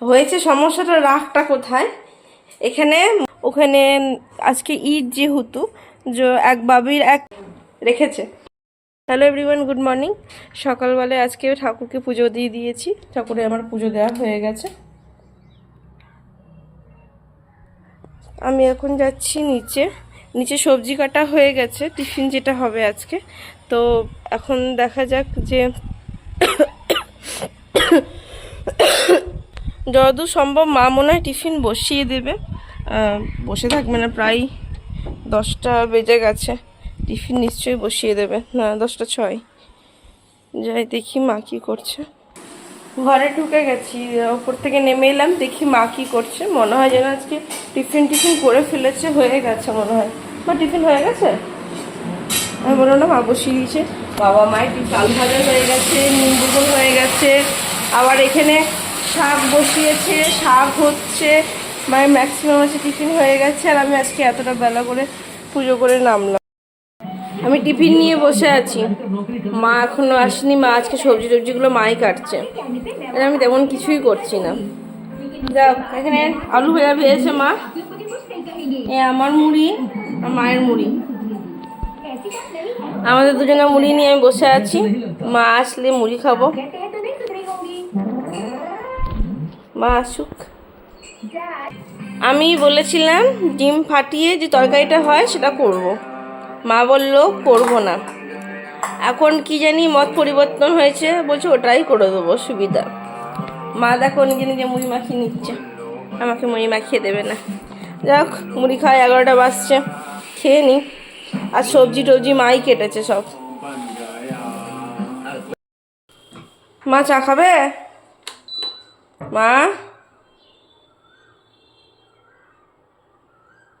হয়েছে সমস্যাটা, রাগটা কোথায়? এখানে, ওখানে আজকে ঈদ যেহেতু, যে এক বাবির এক রেখেছে। হ্যালো এভরিওয়ান গুড মর্নিং সকালবেলায় আজকে ঠাকুরকে পুজো দিয়ে দিয়েছি। ঠাকুরে আমার পুজো দেওয়া হয়ে গেছে। আমি এখন যাচ্ছি নিচে। নিচে সবজি কাটা হয়ে গেছে, টিফিন যেটা হবে আজকে। তো এখন দেখা যাক যে যতদূর সম্ভব মা মনে হয় টিফিন বসিয়ে দেবে। বসে থাকবে না প্রায় দশটা বেজে গেছে। টিফিন নিশ্চয়ই বসিয়ে দেবে, না, দশটা ছয়। যাই, দেখি মা কী করছে। ঘরে ঢুকে গেছি, ওপর থেকে নেমে এলাম, দেখি মা কী করছে। মনে হয় যেন আজকে টিফিন টিফিন করে ফেলেছে, হয়ে গেছে মনে হয়। মা, টিফিন হয়ে গেছে? আমি বলল না, মা, বসিয়ে দিয়েছে। বাবা, মায়ের চাল ভাজা হয়ে গেছে নিম্বুগুল হয়ে গেছে। আবার এখানে শাক বসিয়েছে, শাক হচ্ছে, মায়ের ম্যাক্সিমাম আছে টিফিন হয়ে গেছে আর আমি আজকে এতটা বেলা করে পুজো করে নামলাম। আমি টিফিন নিয়ে বসে আছি। মা এখনও আসেনি, মা আজকে সবজি টবজিগুলো মাই কাটছে। আমি তেমন কিছুই করছি না। যাক এখানে আলু ভেজা ভেজেছে মা। এ আমার মুড়ি, আর মায়ের মুড়ি। আমাদের দুজনে মুড়ি নিয়ে আমি বসে আছি। মা আসলে মুড়ি খাব। মা আসুক। আমি বলেছিলাম ডিম ফাটিয়ে যে তরকারিটা হয় সেটা করব। মা বলল, করব না। এখন কি জানি মত পরিবর্তন হয়েছে, বলছে, ওটাই করে দেবো, সুবিধা। মা দেখো নিজে নিজে মুড়ি মাখিয়ে নিচ্ছে। আমাকে মুড়ি মাখিয়ে দেবে না। যাক মুড়ি খাওয়া এগারোটা বাজছে, খেয়ে নি। আর সবজি টবজি মাই কেটেছে সব। মা চা খাবে? মা?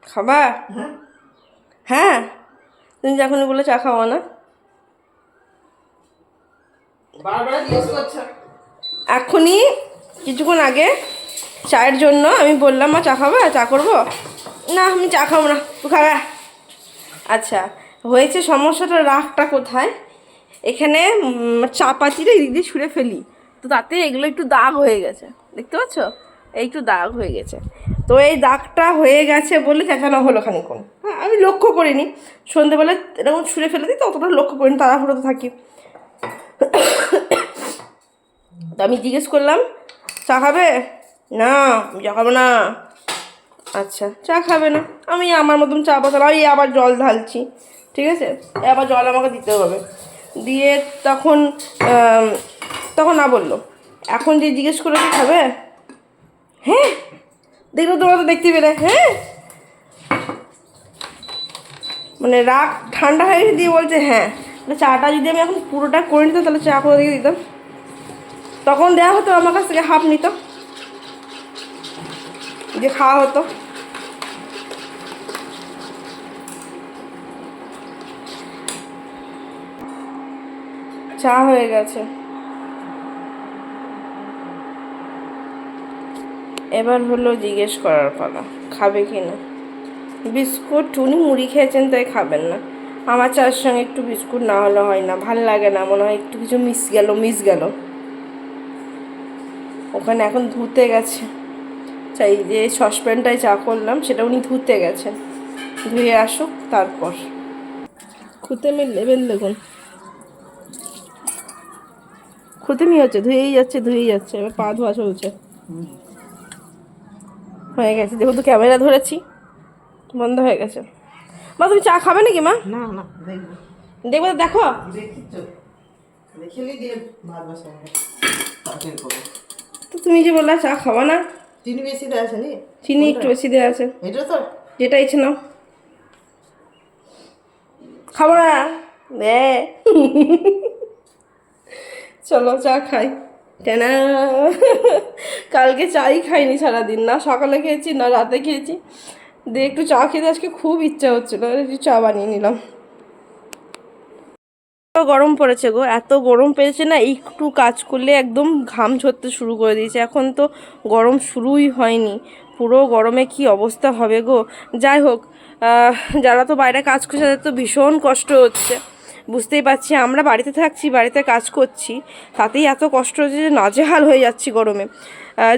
খাবা? হ্যাঁ। তুমি যখনই বলে চা খাওয়া না। এখনই কিছুক্ষণ আগে চায়ের জন্য আমি বললাম মা চা খাবা? চা করব? না আমি চা খাব না তুই খাবে? আচ্ছা হয়েছে সমস্যাটা রাগটা কোথায়? এখানে উম, চা পাতিটা এদিক দিয়ে ছুঁড়ে ফেলি। তো তাতে এগুলো একটু দাগ হয়ে গেছে। দেখতে পাচ্ছ? একটু দাগ হয়ে গেছে। তো এই দাগটা হয়ে গেছে বলে চেঁচানো হলো খানিক্ষণ হ্যাঁ আমি লক্ষ্য করিনি। সন্ধেবেলা এরকম ছুঁড়ে ফেলে দিই তো অতটা লক্ষ্য করিনি, তাড়াহুড়োতে থাকি। তো আমি জিজ্ঞেস করলাম, চা খাবে? না, চা খাব না। আচ্ছা চা খাবে না। আমি আমার মতন চা পাতাম আমি আবার জল ঢালছি, ঠিক আছে? আবার জল আমাকে দিতে হবে। দিয়ে তখন তখন না বলল। এখন যে জিজ্ঞেস করে খাবে? হ্যাঁ? দেখল তোমরা তো দেখতে পেলে হ্যাঁ? মানে রাগ ঠান্ডা হয়ে দিয়ে বলছে হ্যাঁ। চাটা যদি আমি এখন পুরোটা করে নিতাম, তাহলে চা করে দিয়ে দিতাম। তখন দেওয়া হতো, আমার কাছ থেকে হাফ নিত। যে খাওয়া হতো। চা হয়ে গেছে। এবার হলো জিজ্ঞেস করার পালা, খাবে কি না? বিস্কুট, উনি মুড়ি খেয়েছেন তাই খাবেন না। আমার চার সঙ্গে একটু বিস্কুট না হলে হয় না, ভালো লাগে না, মনে হয় একটু কিছু মিস গেল মিস গেল। ওখানে এখন ধুতে গেছে। চাই যে সসপ্যানটায় চা করলাম, সেটা উনি ধুতে গেছেন। ধুয়ে আসুক, তারপর। খুঁতে মিল লেবেল দেখুন। খুঁতেমি হচ্ছে, ধুয়েই যাচ্ছে ধুয়েই যাচ্ছে, এবার পা ধোয়া চলছে। হয়ে গেছে। যেহেতু ক্যামেরা ধরেছি বন্ধ হয়ে গেছে। মা তুমি চা খাবে নাকি মা? না না দেখব। দেখবে দেখো। তো তুমি যে বললা চা খাওয়া না? চিনি বেশি দেওয়া আছে নি? চিনি একটু বেশি দেওয়া আছে। এটা তো? যেটা ইচ্ছে নাও। খাব না? দে চলো চা খাই। কালকে চাই খাইনি সারাদিন, না সকালে খেয়েছি, না রাতে খেয়েছি। দিয়ে একটু চা খেতে আজকে খুব ইচ্ছা হচ্ছিল, একটু চা বানিয়ে নিলাম। গরম পড়েছে গো, এত গরম পেয়েছে না, একটু কাজ করলে একদম ঘাম ঝরতে শুরু করে দিয়েছে। এখন তো গরম শুরুই হয়নি, পুরো গরমে কি অবস্থা হবে গো? যাই হোক যারা তো বাইরে কাজ করছে তাদের তো ভীষণ কষ্ট হচ্ছে। বুঝতেই পারছি, আমরা বাড়িতে থাকছি, বাড়িতে কাজ করছি, তাতেই এত কষ্ট হচ্ছে যে নাজেহাল হয়ে যাচ্ছি গরমে।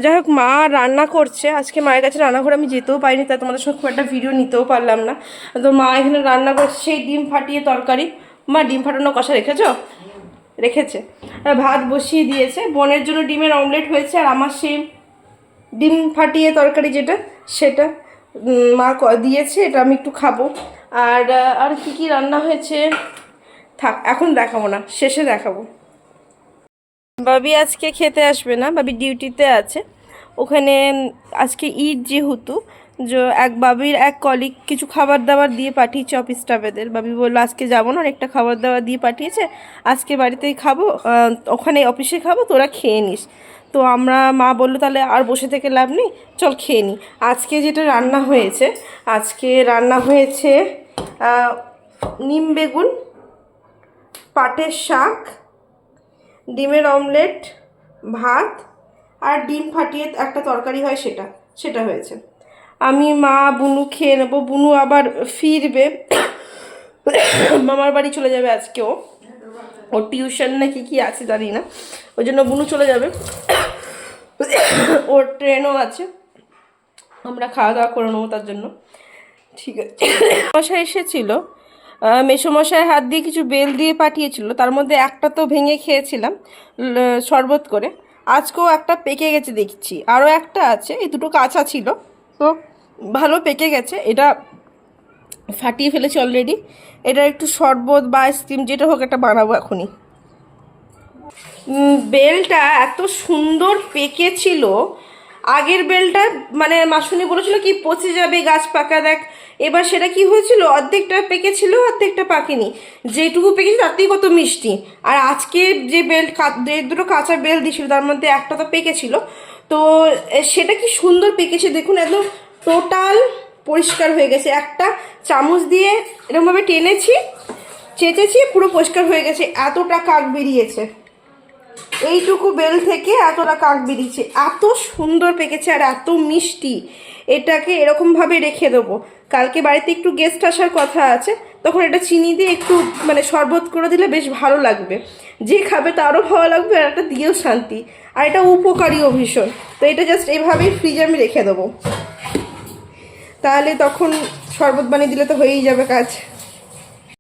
যাই হোক, মা রান্না করছে, আজকে মায়ের কাছে রান্নাঘরে আমি যেতেও পারিনি, তাই তোমাদের সঙ্গে খুব একটা ভিডিও নিতেও পারলাম না। তো মা এখানে রান্না করছে সেই ডিম ফাটিয়ে তরকারি। মা, ডিম ফাটানো কষা রেখেছ? রেখেছে। ভাত বসিয়ে দিয়েছে। বোনের জন্য ডিমের অমলেট হয়েছে, আর আমার সেই ডিম ফাটিয়ে তরকারি যেটা, সেটা মা দিয়েছে, এটা আমি একটু খাব। আর আর কি কি রান্না হয়েছে? থাক, এখন দেখাবো না, শেষে দেখাবো। বাবি আজকে খেতে আসবে না বাবি ডিউটিতে আছে। ওখানে আজকে ঈদ যেহেতু, যে এক বাবির এক কলিগ কিছু খাবার দাবার দিয়ে পাঠিয়েছে অফিস স্টাফেদের বাবি বলল, আজকে যাব না, অনেকটা খাবার দাবার দিয়ে পাঠিয়েছে। আজকে বাড়িতেই খাব ওখানে অফিসে খাব, তোরা খেয়ে নিস। তো আমরা, মা বলল, তাহলে আর বসে থেকে লাভ নেই, চল খেয়ে নিই আজকে যেটা রান্না হয়েছে, আজকে রান্না হয়েছে নিম বেগুন পাটের শাক, ডিমের অমলেট, ভাত আর ডিম ফাটিয়ে একটা তরকারি হয় সেটা সেটা হয়েছে। আমি মা বুনু খেয়ে নেব, বুনু আবার ফিরবে। মামার বাড়ি চলে যাবে আজকেও। ওর টিউশন নাকি কি আছে জানি না, ওই জন্য বুনু চলে যাবে। ওর ট্রেনও আছে। আমরা খাওয়া দাওয়া করে নেব তার জন্য। ঠিক আছে। মশাই এসেছিল। মেসোমশাই হাত দিয়ে কিছু বেল দিয়ে পাঠিয়েছিল। তার মধ্যে একটা তো ভেঙে খেয়েছিলাম শরবত করে। আজকেও একটা পেকে গেছে দেখছি। আরও একটা আছে, এই দুটো কাঁচা ছিল। তো ভালো পেকে গেছে। এটা ফাটিয়ে ফেলেছি অলরেডি এটা একটু শরবত বা আইসক্রিম যেটা হোক একটা বানাবো এখনই। বেলটা এত সুন্দর পেকেছিল। আগের বেলটা মানে মাসুনি বলেছিল কি, পচে যাবে, গাছ পাকা দেখ। এবার সেটা কি হয়েছিল? অর্ধেকটা পেকেছিল অর্ধেকটা পাকেনি। যেটুকু পেকেছিল তাতেই কত মিষ্টি। আর আজকে যে বেল কা- যে দুটো কাঁচা বেল দিয়েছিল, তার মধ্যে একটা তো পেকেছিল। তো সেটা কি সুন্দর পেকেছে? দেখুন, একদম টোটাল পরিষ্কার হয়ে গেছে। একটা চামচ দিয়ে এরকমভাবে টেনেছি, চেঁচেছি, পুরো পরিষ্কার হয়ে গেছে। এতটা কাক বেরিয়েছে। এইটুকু বেল থেকে এতটা কাক বেরিয়েছে। এত সুন্দর পেকেছে আর এত মিষ্টি। এটাকে এরকমভাবে রেখে দেবো। কালকে বাড়িতে একটু গেস্ট আসার কথা আছে, তখন এটা চিনি দিয়ে একটু মানে শরবত করে দিলে বেশ ভালো লাগবে। যে খাবে তারও ভালো লাগবে আর একটা দিয়েও শান্তি। আর এটা উপকারীও ভীষণ তো এটা জাস্ট এভাবেই ফ্রিজে আমি রেখে দেবো। তাহলে তখন শরবত বানিয়ে দিলে তো হয়েই যাবে কাজ।